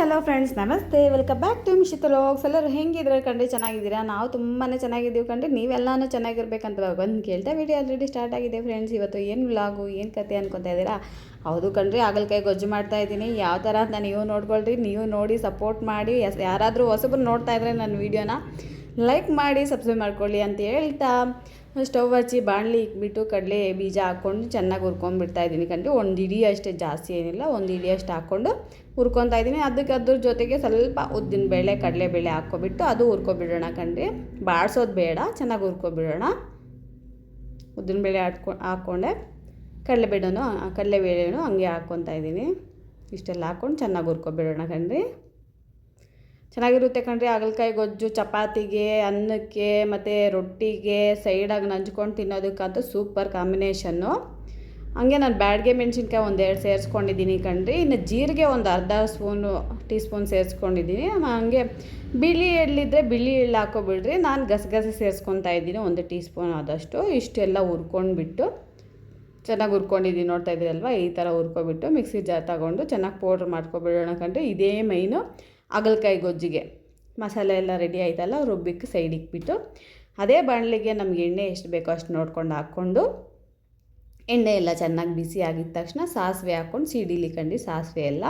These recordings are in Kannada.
ಹಲೋ ಫ್ರೆಂಡ್ಸ್ ನಮಸ್ತೆ. Welcome back to Mishita vlogs ಎಲ್ಲರೂ ಹೆಂಗಿದ್ರೆ ಕಂಡ್ರೆ, ಚೆನ್ನಾಗಿದ್ದೀರಾ? ನಾವು ತುಂಬಾ ಚೆನ್ನಾಗಿದ್ದೀವಿ ಕಂಡ್ರೆ. ನೀವೆಲ್ಲನೂ ಚೆನ್ನಾಗಿರ್ಬೇಕಂತ ಬಂದು ಕೇಳ್ತಾ ವಿಡಿಯೋ ಆಲ್ರೆಡಿ ಸ್ಟಾರ್ಟ್ ಆಗಿದೆ ಫ್ರೆಂಡ್ಸ್ ಇವತ್ತು ಏನು ವ್ಲಾಗು ಏನು ಕತೆ ಅನ್ಕೊತಾ ಇದ್ದೀರಾ? ಹೌದು ಕಣ್ರಿ ಆಗಲ್ಕಾಯಿ ಗೊಜ್ಜು ಮಾಡ್ತಾ ಇದ್ದೀನಿ. ಯಾವ ಥರ ಅಂತ ನೀವು ನೋಡ್ಕೊಳ್ರಿ. ನೀವು ನೋಡಿ ಸಪೋರ್ಟ್ ಮಾಡಿ. ಯಾರಾದರೂ ಹೊಸಬ್ರು ನೋಡ್ತಾ ಇದ್ರೆ ನನ್ನ ವೀಡಿಯೋನ ಲೈಕ್ ಮಾಡಿ ಸಬ್ಸ್ಕ್ರೈಬ್ ಮಾಡ್ಕೊಳ್ಳಿ ಅಂತ ಹೇಳ್ತಾ. ಸ್ಟವ್ ಹಚ್ಚಿ, ಬಾಣಲಿ ಇಕ್ಬಿಟ್ಟು ಕಡಲೆ ಬೀಜ ಹಾಕ್ಕೊಂಡು ಚೆನ್ನಾಗಿ ಹುರ್ಕೊಂಡ್ಬಿಡ್ತಾ ಇದ್ದೀನಿ. ಕಂಡ್ರೆ ಒಂದು ಇಡೀ ಅಷ್ಟೇ ಜಾಸ್ತಿ ಏನಿಲ್ಲ, ಒಂದು ಇಡೀ ಅಷ್ಟು ಹಾಕ್ಕೊಂಡು ಹುರ್ಕೊತಾ ಇದ್ದೀನಿ. ಅದಕ್ಕೆ ಅದ್ರ ಜೊತೆಗೆ ಸ್ವಲ್ಪ ಉದ್ದಿನ ಬೇಳೆ ಕಡಲೆಬೇಳೆ ಹಾಕ್ಕೊಬಿಟ್ಟು ಅದು ಹುರ್ಕೊಬಿಡೋಣ ಕಂಡ್ರಿ. ಬಾಡ್ಸೋದು ಬೇಡ, ಚೆನ್ನಾಗಿ ಹುರ್ಕೊಬಿಡೋಣ. ಉದ್ದಿನಬೇಳೆ ಹಾಕ್ಕೊ, ಹಾಕ್ಕೊಂಡೆ. ಕಡಲೆಬೇಳೆನೂ ಕಡಲೆಬೇಳೆನೂ ಹಂಗೆ ಹಾಕ್ಕೊತಾ ಇದ್ದೀನಿ. ಇಷ್ಟೆಲ್ಲ ಹಾಕ್ಕೊಂಡು ಚೆನ್ನಾಗಿ ಹುರ್ಕೊಬಿಡೋಣ ಕಣ್ರಿ ಚೆನ್ನಾಗಿರುತ್ತೆ ಕಣ್ರಿ. ಹಾಗಲಕಾಯಿ, ಗೊಜ್ಜು, ಚಪಾತಿಗೆ, ಅನ್ನಕ್ಕೆ, ಮತ್ತು ರೊಟ್ಟಿಗೆ ಸೈಡಾಗಿ ನಂಚ್ಕೊಂಡು ತಿನ್ನೋದಕ್ಕಂತೂ ಸೂಪರ್ ಕಾಂಬಿನೇಷನ್ನು. ಹಂಗೆ ನಾನು ಬ್ಯಾಡ್ಗೆ ಮೆಣಸಿನ್ಕಾಯಿ ಒಂದೆರಡು ಸೇರಿಸ್ಕೊಂಡಿದ್ದೀನಿ ಕಣ್ರಿ. ಇನ್ನು ಜೀರಿಗೆ ಒಂದು ಅರ್ಧ ಸ್ಪೂನು, ಟೀ ಸ್ಪೂನ್ ಸೇರಿಸ್ಕೊಂಡಿದ್ದೀನಿ. ಹಾಗೆ ಬಿಳಿ ಎಳ್ಳಿದ್ರೆ ಬಿಳಿ ಎಳ್ಳು ಹಾಕೋಬಿಡ್ರಿ. ನಾನು ಗಸಗಸೆ ಸೇರಿಸ್ಕೊತಾ ಇದ್ದೀನಿ ಒಂದು ಟೀ ಸ್ಪೂನ್ ಆದಷ್ಟು. ಇಷ್ಟೆಲ್ಲ ಹುರ್ಕೊಂಡ್ಬಿಟ್ಟು ಚೆನ್ನಾಗಿ ಹುರ್ಕೊಂಡಿದ್ದೀನಿ. ನೋಡ್ತಾ ಇದ್ದೀರಲ್ವ? ಈ ಥರ ಹುರ್ಕೊಬಿಟ್ಟು ಮಿಕ್ಸಿ ಜಾರ್ ತಗೊಂಡು ಚೆನ್ನಾಗಿ ಪೌಡ್ರ್ ಮಾಡ್ಕೊಬಿಡೋಣ ಕಂಡ್ರೆ ಇದೇ ಮೈನು. ಹಾಗಲಕಾಯಿ ಗೊಜ್ಜಿಗೆ ಮಸಾಲೆ ಎಲ್ಲ ರೆಡಿ ಆಯ್ತಲ್ಲ ರುಬ್ಬಿಕ್ಕೆ ಸೈಡ್ ಇಕ್ಬಿಟ್ಟು ಅದೇ ಬಾಣಲಿಗೆ ನಮ್ಗೆ ಎಣ್ಣೆ ಎಷ್ಟು ಬೇಕೋ ಅಷ್ಟು ನೋಡ್ಕೊಂಡು ಹಾಕ್ಕೊಂಡು ಎಣ್ಣೆ ಎಲ್ಲ ಚೆನ್ನಾಗಿ ಬಿಸಿ ಆಗಿದ ತಕ್ಷಣ ಸಾಸಿವೆ ಹಾಕ್ಕೊಂಡು ಸಿಡಿಲಿ ಕಂಡು ಸಾಸಿವೆ ಎಲ್ಲ.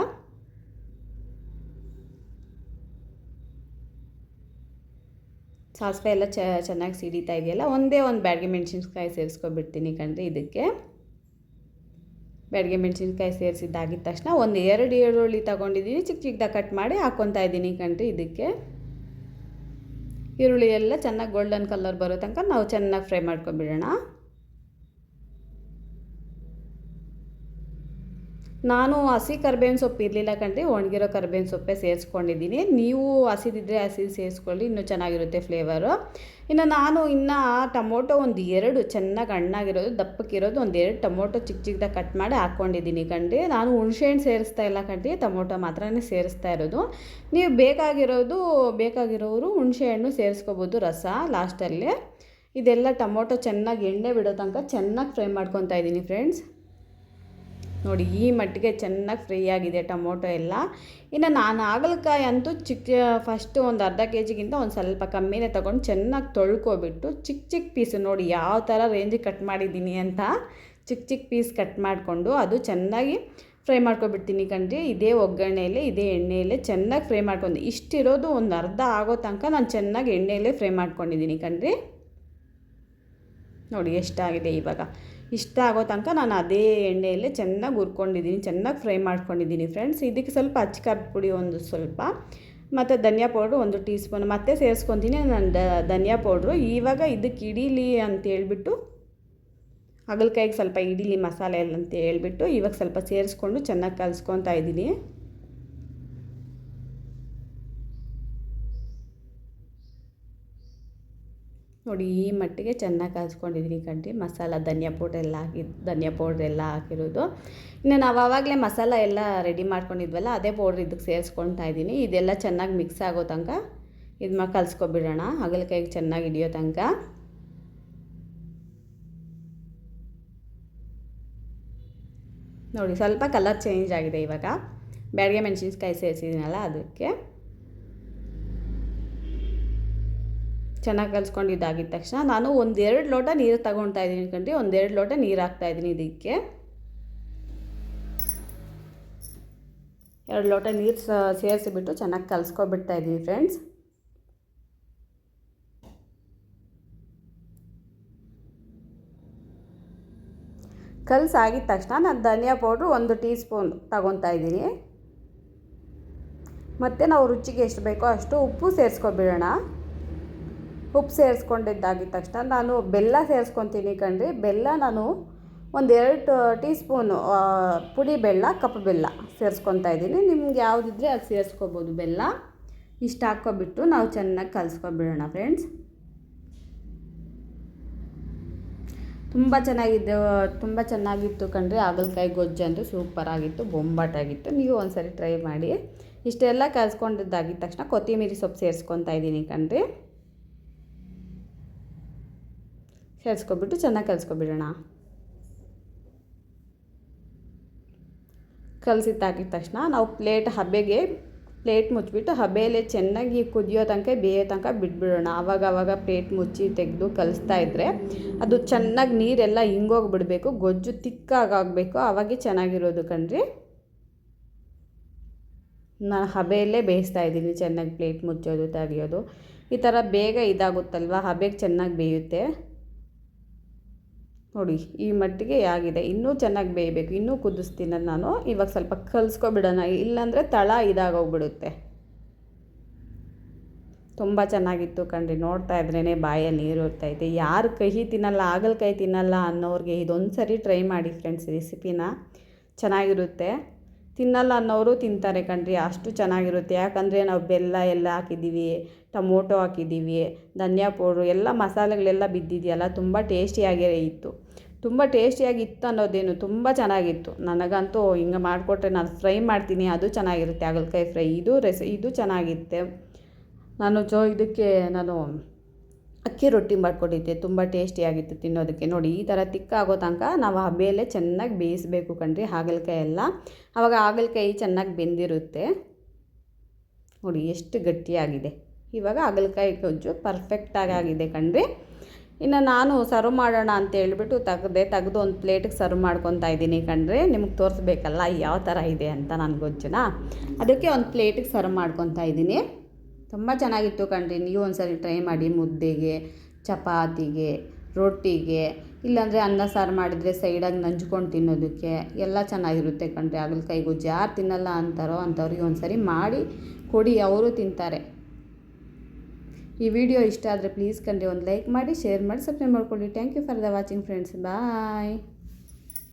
ಸಾಸಿವೆ ಎಲ್ಲ ಚೆನ್ನಾಗಿ ಸಿಡಿತಾ ಇದೆಯಲ್ಲ, ಒಂದೇ ಒಂದು ಬ್ಯಾಡ್ಗೆ ಮೆಣಸಿನ್ಕಾಯಿ ಸೇರಿಸ್ಕೊಬಿಡ್ತೀನಿ ಕಂಡ್ರಿ ಇದಕ್ಕೆ. ಬ್ಯಾಡ್ಗೆ ಮೆಣಸಿನ್ಕಾಯಿ ಸೇರಿಸಿದ್ದಾಗಿದ್ದ ತಕ್ಷಣ ಒಂದು ಎರಡು ಈರುಳ್ಳಿ ತಗೊಂಡಿದ್ದೀನಿ ಚಿಕ್ಕ ಚಿಕ್ಕದಾಗಿ ಕಟ್ ಮಾಡಿ ಹಾಕ್ಕೊತಾ ಇದ್ದೀನಿ ಕಣ್ರಿ ಇದಕ್ಕೆ. ಈರುಳ್ಳಿ ಎಲ್ಲ ಚೆನ್ನಾಗಿ ಗೋಲ್ಡನ್ ಕಲರ್ ಬರೋ ತನಕ ನಾವು ಚೆನ್ನಾಗಿ ಫ್ರೈ ಮಾಡ್ಕೊಬಿಡೋಣ ನಾನು ಹಸಿ ಕರ್ಬೇವಿನ ಸೊಪ್ಪು ಇರಲಿಲ್ಲ ಕಣ್ರಿ, ಒಣಗಿರೋ ಕರ್ಬೇವಿನ ಸೊಪ್ಪೆ ಸೇರಿಸ್ಕೊಂಡಿದ್ದೀನಿ. ನೀವು ಹಸಿದಿದ್ದರೆ ಹಸಿ ಸೇರಿಸ್ಕೊಳ್ಳಿ, ಇನ್ನೂ ಚೆನ್ನಾಗಿರುತ್ತೆ ಫ್ಲೇವರು ಇನ್ನು ನಾನು ಇನ್ನು ಟೊಮೊಟೊ ಒಂದು ಎರಡು ಚೆನ್ನಾಗಿ ಹಣ್ಣಾಗಿರೋದು, ದಪ್ಪಕ್ಕಿರೋದು ಒಂದು ಎರಡು ಟೊಮೊಟೊ ಚಿಕ್ಕ ಚಿಕ್ಕದಾಗಿ ಕಟ್ ಮಾಡಿ ಹಾಕ್ಕೊಂಡಿದ್ದೀನಿ ಕಣ್ರಿ. ನಾನು ಹುಣಸೆಹಣ್ಣು ಸೇರಿಸ್ತಾ ಇಲ್ಲ ಕಣ್ರಿ, ಟೊಮೊಟೊ ಮಾತ್ರನೇ ಸೇರಿಸ್ತಾ ಇರೋದು. ನೀವು ಬೇಕಾಗಿರೋದು, ಬೇಕಾಗಿರೋರು ಹುಣಸೆಹಣ್ಣು ಸೇರಿಸ್ಕೋಬೋದು ರಸ ಲಾಸ್ಟಲ್ಲಿ. ಇದೆಲ್ಲ ಟೊಮೊಟೊ ಚೆನ್ನಾಗಿ ಎಣ್ಣೆ ಬಿಡೋ ತನಕ ಚೆನ್ನಾಗಿ ಫ್ರೈ ಮಾಡ್ಕೊತಾ ಇದ್ದೀನಿ ಫ್ರೆಂಡ್ಸ್ ನೋಡಿ, ಈ ಮಟ್ಟಿಗೆ ಚೆನ್ನಾಗಿ ಫ್ರೈ ಆಗಿದೆ ಟೊಮೊಟೊ ಎಲ್ಲ. ಇನ್ನು ನಾನು ಹಾಗಲಕಾಯಿ ಅಂತೂ ಚಿಕ್ಕ ಫಸ್ಟು ಒಂದು ಅರ್ಧ ಕೆ ಜಿಗಿಂತ ಒಂದು ಸ್ವಲ್ಪ ಕಮ್ಮಿನೇ ತೊಗೊಂಡು ಚೆನ್ನಾಗಿ ತೊಳ್ಕೊಬಿಟ್ಟು ಚಿಕ್ಕ ಚಿಕ್ಕ ಪೀಸು ನೋಡಿ ಯಾವ ಥರ ರೇಂಜಿಗೆ ಕಟ್ ಮಾಡಿದ್ದೀನಿ ಅಂತ ಚಿಕ್ಕ ಚಿಕ್ಕ ಪೀಸ್ ಕಟ್ ಮಾಡಿಕೊಂಡು ಅದು ಚೆನ್ನಾಗಿ ಫ್ರೈ ಮಾಡ್ಕೊಬಿಡ್ತೀನಿ ಕಣ್ರಿ. ಇದೇ ಒಗ್ಗರಣೆಯಲ್ಲೇ ಇದೇ ಎಣ್ಣೆಯಲ್ಲೇ ಚೆನ್ನಾಗಿ ಫ್ರೈ ಮಾಡ್ಕೊಂಡು ಇಷ್ಟಿರೋದು ಒಂದು ಅರ್ಧ ಆಗೋ ತನಕ ನಾನು ಚೆನ್ನಾಗಿ ಎಣ್ಣೆಯಲ್ಲೇ ಫ್ರೈ ಮಾಡ್ಕೊಂಡಿದ್ದೀನಿ ಕಣ್ರಿ. ನೋಡಿ, ಎಷ್ಟಾಗಿದೆ ಇವಾಗ. ಇಷ್ಟ ಆಗೋ ತನಕ ನಾನು ಅದೇ ಎಣ್ಣೆಯಲ್ಲೇ ಚೆನ್ನಾಗಿ ಹುರ್ಕೊಂಡಿದ್ದೀನಿ, ಚೆನ್ನಾಗಿ ಫ್ರೈ ಮಾಡ್ಕೊಂಡಿದ್ದೀನಿ ಫ್ರೆಂಡ್ಸ್ ಇದಕ್ಕೆ ಸ್ವಲ್ಪ ಅಚ್ಕಾರದ ಪುಡಿ ಒಂದು ಸ್ವಲ್ಪ, ಮತ್ತು ಧನಿಯಾ ಪೌಡ್ರು ಒಂದು ಟೀ ಸ್ಪೂನ್ ಮತ್ತೆ ಸೇರಿಸ್ಕೊತೀನಿ ನಾನು ದ, ಧನಿಯಾ ಪೌಡ್ರು. ಇವಾಗ ಇದಕ್ಕೆ ಇಡೀಲಿ ಅಂತ ಹೇಳ್ಬಿಟ್ಟು, ಹಾಗಲಕಾಯಿಗೆ ಸ್ವಲ್ಪ ಇಡೀಲಿ ಮಸಾಲೆ ಅಂತ ಹೇಳ್ಬಿಟ್ಟು ಇವಾಗ ಸ್ವಲ್ಪ ಸೇರಿಸ್ಕೊಂಡು ಚೆನ್ನಾಗಿ ಕಲಿಸ್ಕೊತಾ ಇದ್ದೀನಿ. ನೋಡಿ, ಈ ಮಟ್ಟಿಗೆ ಚೆನ್ನಾಗಿ ಕಾಯಿಸ್ಕೊಂಡಿದ್ದೀನಿ ಕಣ್ರಿ. ಮಸಾಲ, ಧನಿಯಾ ಪೌಡ್ರ್ ಎಲ್ಲ ಹಾಕಿ, ಧನಿಯಾ ಪೌಡ್ರ್ ಎಲ್ಲ ಹಾಕಿರೋದು. ಇನ್ನು ನಾವು ಆವಾಗಲೇ ಮಸಾಲ ಎಲ್ಲ ರೆಡಿ ಮಾಡ್ಕೊಂಡಿದ್ವಲ್ಲ, ಅದೇ ಪೌಡ್ರ್ ಇದಕ್ಕೆ ಸೇರಿಸ್ಕೊಳ್ತಾ ಇದ್ದೀನಿ ಇದೆಲ್ಲ ಚೆನ್ನಾಗಿ ಮಿಕ್ಸ್ ಆಗೋ ತನಕ ಇದು ಮಾಡಿ ಕಲಿಸ್ಕೊಬಿಡೋಣ. ಹಾಗಲಕಾಯಿಗೆ ಚೆನ್ನಾಗಿ ಹಿಡಿಯೋ ತನಕ. ನೋಡಿ, ಸ್ವಲ್ಪ ಕಲರ್ ಚೇಂಜ್ ಆಗಿದೆ ಇವಾಗ. ಬ್ಯಾಡಿಗೆ ಮೆಣಸಿನ್ಕಾಯಿ ಸೇರಿಸಿದ್ದೀನಲ್ಲ ಅದಕ್ಕೆ. ಚೆನ್ನಾಗಿ ಕಲಿಸ್ಕೊಂಡಿದ್ದಾಗಿದ ತಕ್ಷಣ ನಾನು ಒಂದೆರಡು ಲೋಟ ನೀರು ತಗೊಳ್ತಾ ಇದ್ದೀನಿ ಕಂಡ್ರಿ ಒಂದೆರಡು ಲೋಟ ನೀರು ಹಾಕ್ತಾಯಿದ್ದೀನಿ ಇದಕ್ಕೆ. ಎರಡು ಲೋಟ ನೀರು ಸೇರಿಸಿಬಿಟ್ಟು ಚೆನ್ನಾಗಿ ಕಲಿಸ್ಕೊಬಿಡ್ತಾ ಇದ್ದೀನಿ ಫ್ರೆಂಡ್ಸ್. ಕಲಸಾಗಿದ ತಕ್ಷಣ ನಾನು ಧನಿಯಾ ಪೌಡ್ರು ಒಂದು ಟೀ ಸ್ಪೂನ್ ತಗೊತಾ ಇದ್ದೀನಿ. ಮತ್ತು ನಾವು ರುಚಿಗೆ ಎಷ್ಟು ಬೇಕೋ ಅಷ್ಟು ಉಪ್ಪು ಸೇರಿಸ್ಕೊಬಿಡೋಣ. ಉಪ್ಪು ಸೇರಿಸ್ಕೊಂಡಿದ್ದಾಗಿದ್ದ ತಕ್ಷಣ ನಾನು ಬೆಲ್ಲ ಸೇರಿಸ್ಕೊತೀನಿ ಕಣ್ರಿ. ಬೆಲ್ಲ ನಾನು ಒಂದೆರಡು ಟೀ ಸ್ಪೂನು ಪುಡಿ ಬೆಲ್ಲ ಕಪ್ಪು ಬೆಲ್ಲ ಸೇರಿಸ್ಕೊತಾ ಇದ್ದೀನಿ. ನಿಮ್ಗೆ ಯಾವುದಿದ್ರೆ ಅದು ಸೇರಿಸ್ಕೋಬೋದು. ಬೆಲ್ಲ ಇಷ್ಟು ಹಾಕ್ಕೊಬಿಟ್ಟು ನಾವು ಚೆನ್ನಾಗಿ ಕಲಿಸ್ಕೊಬಿಡೋಣ ಫ್ರೆಂಡ್ಸ್. ತುಂಬ ಚೆನ್ನಾಗಿದ್ದು ತುಂಬ ಚೆನ್ನಾಗಿತ್ತು ಕಣ್ರಿ. ಹಾಗಲಕಾಯಿ ಗೊಜ್ಜು ಅಂತೂ ಸೂಪರಾಗಿತ್ತು ಬೊಂಬಾಟಾಗಿತ್ತು ನೀವು ಒಂದ್ಸರಿ ಟ್ರೈ ಮಾಡಿ. ಇಷ್ಟೆಲ್ಲ ಕಲಿಸ್ಕೊಂಡಿದ್ದಾಗಿದ್ದ ತಕ್ಷಣ ಕೊತ್ತಿಮೀರಿ ಸೊಪ್ಪು ಸೇರಿಸ್ಕೊತಾ ಇದ್ದೀನಿ ಕಣ್ರಿ. ಸೇರಿಸ್ಕೊಬಿಟ್ಟು ಚೆನ್ನಾಗಿ ಕಲಿಸ್ಕೊಬಿಡೋಣ. ಕಲಸಿದ್ದಾಗಿದ ತಕ್ಷಣ ನಾವು ಪ್ಲೇಟ್ ಹಬೆಗೆ ಪ್ಲೇಟ್ ಮುಚ್ಚಿಬಿಟ್ಟು ಹಬೆಯಲ್ಲೇ ಚೆನ್ನಾಗಿ ಕುದಿಯೋ ತನಕ ಬೇಯೋ ತನಕ ಬಿಟ್ಬಿಡೋಣ. ಆವಾಗ ಆವಾಗ ಪ್ಲೇಟ್ ಮುಚ್ಚಿ ತೆಗೆದು ಕಲಿಸ್ತಾ ಇದ್ದರೆ ಅದು ಚೆನ್ನಾಗಿ ನೀರೆಲ್ಲ ಹಿಂಗೋಗ್ಬಿಡಬೇಕು ಗೊಜ್ಜು ತಿಕ್ಕಾಗಬೇಕು ಆವಾಗೆ ಚೆನ್ನಾಗಿರೋದು ಕಣ್ರಿ. ನಾನು ಹಬೆಯಲ್ಲೇ ಬೇಯಿಸ್ತಾ ಇದ್ದೀನಿ ಚೆನ್ನಾಗಿ ಪ್ಲೇಟ್ ಮುಚ್ಚೋದು, ತೆಗಿಯೋದು. ಈ ಥರ ಬೇಗ ಇದಾಗುತ್ತಲ್ವ? ಹಬೆಗೆ ಚೆನ್ನಾಗಿ ಬೇಯುತ್ತೆ. ನೋಡಿ, ಈ ಮಟ್ಟಿಗೆ ಆಗಿದೆ. ಇನ್ನೂ ಚೆನ್ನಾಗಿ ಬೇಯಬೇಕು. ಇನ್ನೂ ಕುದಿಸ್ತೀನಿ ನಾನು. ಇವಾಗ ಸ್ವಲ್ಪ ಕಲಿಸ್ಕೊಬಿಡೋಣ. ಇಲ್ಲಾಂದರೆ ತಳ ಇದಾಗೋಗ್ಬಿಡುತ್ತೆ. ತುಂಬ ಚೆನ್ನಾಗಿತ್ತು ಕಣ್ರಿ. ನೋಡ್ತಾ ಇದ್ರೇ ಬಾಯಲ್ಲಿ ನೀರು ಇರ್ತೈತೆ ಯಾರು ಕಹಿ ತಿನ್ನಲ್ಲ, ಹಾಗಲಕಾಯಿ ತಿನ್ನಲ್ಲ ಅನ್ನೋರಿಗೆ ಇದೊಂದು ಸರಿ ಟ್ರೈ ಮಾಡಿ ಫ್ರೆಂಡ್ಸ್ ರೆಸಿಪಿನ. ಚೆನ್ನಾಗಿರುತ್ತೆ. ತಿನ್ನಲ್ಲ ಅನ್ನೋರು ತಿಂತಾರೆ ಕಣ್ರಿ, ಅಷ್ಟು ಚೆನ್ನಾಗಿರುತ್ತೆ. ಯಾಕಂದರೆ ನಾವು ಬೆಲ್ಲ ಎಲ್ಲ ಹಾಕಿದ್ದೀವಿ, ಟೊಮೊಟೊ ಹಾಕಿದ್ದೀವಿ, ಧನಿಯಾ ಪೌಡ್ರು, ಎಲ್ಲ ಮಸಾಲೆಗಳೆಲ್ಲ ಬಿದ್ದಿದೆಯಲ್ಲ, ತುಂಬ ಟೇಸ್ಟಿಯಾಗೇ ಇತ್ತು. ತುಂಬ ಟೇಸ್ಟಿಯಾಗಿತ್ತು ಅನ್ನೋದೇನು ತುಂಬ ಚೆನ್ನಾಗಿತ್ತು. ನನಗಂತೂ ಹಿಂಗೆ ಮಾಡಿಕೊಟ್ರೆ ನಾನು ಫ್ರೈ ಮಾಡ್ತೀನಿ, ಅದು ಚೆನ್ನಾಗಿರುತ್ತೆ. ಹಾಗಲಕಾಯಿ ಫ್ರೈ, ಇದು ರೆಸಿ, ಇದು ಚೆನ್ನಾಗಿತ್ತೆ. ನಾನು ಜೋ, ಇದಕ್ಕೆ ನಾನು ಅಕ್ಕಿ ರೊಟ್ಟಿ ಮಾಡ್ಕೊಂಡಿದ್ದೆ. ತುಂಬ ಟೇಸ್ಟಿಯಾಗಿತ್ತು ತಿನ್ನೋದಕ್ಕೆ. ನೋಡಿ, ಈ ಥರ ತಿಕ್ಕಾಗೋ ತನಕ ನಾವು ಹಬೆಯಲ್ಲೇ ಚೆನ್ನಾಗಿ ಬೇಯಿಸಬೇಕು ಕಣ್ರಿ, ಹಾಗಲಕಾಯಿ ಎಲ್ಲ. ಆವಾಗ ಹಾಗಲಕಾಯಿ ಚೆನ್ನಾಗಿ ಬೆಂದಿರುತ್ತೆ. ನೋಡಿ, ಎಷ್ಟು ಗಟ್ಟಿಯಾಗಿದೆ. ಇವಾಗ ಹಾಗಲಕಾಯಿ ಗೊಜ್ಜು ಪರ್ಫೆಕ್ಟಾಗಿ ಆಗಿದೆ ಕಣ್ರಿ. ಇನ್ನು ನಾನು ಸರ್ವ್ ಮಾಡೋಣ ಅಂತ ಹೇಳ್ಬಿಟ್ಟು ತೆಗ್ದೆ, ತೆಗೆದು ಒಂದು ಪ್ಲೇಟಿಗೆ ಸರ್ವ್ ಮಾಡ್ಕೊತಾ ಇದ್ದೀನಿ ಕಣ್ರಿ. ನಿಮಗೆ ತೋರಿಸ್ಬೇಕಲ್ಲ, ಯಾವ ಥರ ಇದೆ ಅಂತ ನಾನು ಗೊಜ್ಜುನ. ಅದಕ್ಕೆ ಒಂದು ಪ್ಲೇಟಿಗೆ ಸರ್ವ್ ಮಾಡ್ಕೊತಾ ಇದ್ದೀನಿ. ತುಂಬ ಚೆನ್ನಾಗಿತ್ತು ಕಣ್ರಿ. ನೀವು ಒಂದ್ಸರಿ ಟ್ರೈ ಮಾಡಿ ಮುದ್ದೆಗೆ, ಚಪಾತಿಗೆ, ರೊಟ್ಟಿಗೆ, ಇಲ್ಲಾಂದರೆ ಅನ್ನ ಸಾರು ಮಾಡಿದರೆ ಸೈಡಾಗಿ ನಂಚ್ಕೊಂಡು ತಿನ್ನೋದಕ್ಕೆ ಎಲ್ಲ ಚೆನ್ನಾಗಿರುತ್ತೆ ಕಣ್ರಿ. ಹಾಗಲಕಾಯಿ ಕೈಗೂ ಯಾರು ತಿನ್ನಲ್ಲ ಅಂತಾರೋ ಅಂಥವ್ರಿಗೆ ಒಂದ್ಸರಿ ಮಾಡಿ ಕೊಡಿ, ಅವರು ತಿಂತಾರೆ. ಈ ವಿಡಿಯೋ ಇಷ್ಟ ಆದರೆ ಪ್ಲೀಸ್ ಕಣ್ರಿ, ಒಂದು ಲೈಕ್ ಮಾಡಿ ಶೇರ್ ಮಾಡಿ ಸಬ್ಸ್ಕ್ರೈಬ್ ಮಾಡ್ಕೊಳ್ಳಿ. Thank you for the watching friends bye